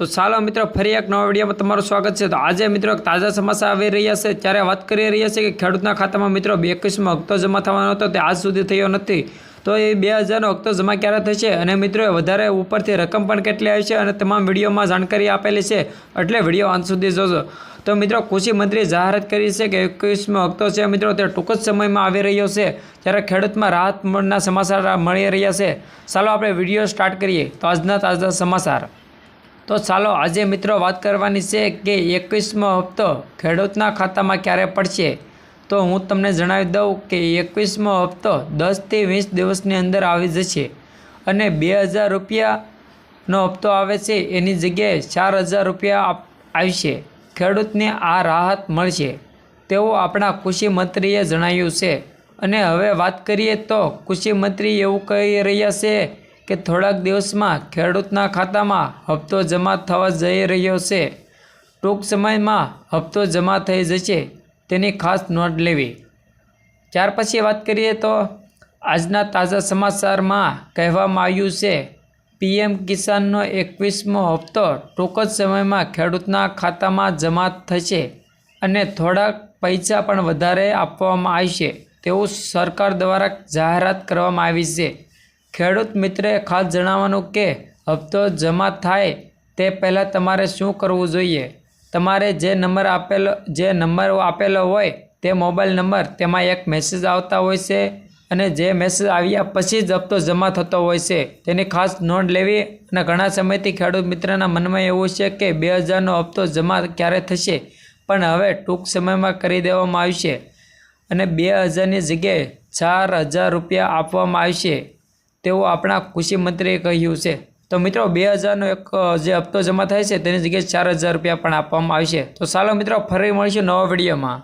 તો ચાલો મિત્રો, ફરી એક નવા વિડીયોમાં તમારું સ્વાગત છે. તો આજે મિત્રો તાજા સમાચાર આવી રહ્યા છે. ત્યારે વાત કરી રહ્યા છે કે ખેડૂતના ખાતામાં મિત્રો બે એકવીસમાં હપ્તો જમા થવાનો હતો, તે આજ સુધી થયો નથી. તો એ બે હજારનો હપ્તો જમા ક્યારે થશે? અને મિત્રો વધારે ઉપરથી રકમ પણ કેટલી આવી છે? અને તમામ વિડીયોમાં જાણકારી આપેલી છે. એટલે વીડિયો અંત સુધી જોજો. તો મિત્રો, કૃષિ મંત્રીએ જાહેરાત કરી છે કે એકવીસમો હપ્તો છે મિત્રો, તે ટૂંક જ સમયમાં આવી રહ્યો છે. ત્યારે ખેડૂતમાં રાહત મળના સમાચાર મળી રહ્યા છે. ચાલો આપણે વીડિયો સ્ટાર્ટ કરીએ. તો આજના તાજા સમાચાર. તો ચાલો આજે મિત્રો વાત કરવાની છે કે એકવીસમો હપ્તો ખેડૂતના ખાતામાં ક્યારે પડશે? તો હું તમને જણાવી દઉં કે એકવીસમો હપ્તો દસથી વીસ દિવસની અંદર આવી જશે અને બે હજાર રૂપિયાનો હપ્તો આવે છે એની જગ્યાએ ચાર હજાર રૂપિયા આવશે. ખેડૂતને આ રાહત મળશે. તેવું આપણા કૃષિ મંત્રીએ જણાવ્યું છે. અને હવે વાત કરીએ તો કૃષિ મંત્રી એવું કહી રહ્યા છે કે થોડાક દિવસમાં ખેડૂતના ખાતામાં હપ્તો જમા થવા જઈ રહ્યો છે. ટૂંક સમયમાં હપ્તો જમા થઈ જશે તેની ખાસ નોંધ લેવી. ત્યાર પછી વાત કરીએ તો આજના તાજા સમાચારમાં કહેવામાં આવ્યું છે, પીએમ કિસાનનો એકવીસમો હપ્તો ટૂંક જ સમયમાં ખેડૂતના ખાતામાં જમા થશે અને થોડાક પૈસા પણ વધારે આપવામાં આવશે તેવું સરકાર દ્વારા જાહેરાત કરવામાં આવી છે. ખેડૂત મિત્રે ખાસ જણાવવાનું કે, હપ્તો જમા થાય તે પહેલાં તમારે શું કરવું જોઈએ? તમારે જે નંબર આપેલો, જે નંબર આપેલો હોય તે મોબાઈલ નંબર, તેમાં એક મેસેજ આવતા હોય છે અને જે મેસેજ આવ્યા પછી જ હપ્તો જમા થતો હોય છે. તેની ખાસ નોંધ લેવી અને ઘણા સમયથી ખેડૂત મિત્રના મનમાં એવું છે કે, બે હજારનો હપ્તો જમા ક્યારે થશે? પણ હવે ટૂંક સમયમાં કરી દેવામાં આવશે અને બે હજારની જગ્યાએ ચાર હજાર રૂપિયા આપવામાં આવશે. તેવું આપણા કૃષિ મંત્રીએ કહ્યું છે. તો મિત્રો, બે હજારનો એક જે હપ્તો જમા થાય છે, તેની જગ્યાએ ચાર હજાર રૂપિયા પણ આપવામાં આવશે. તો ચાલો મિત્રો, ફરી મળીશું નવા વિડીયોમાં.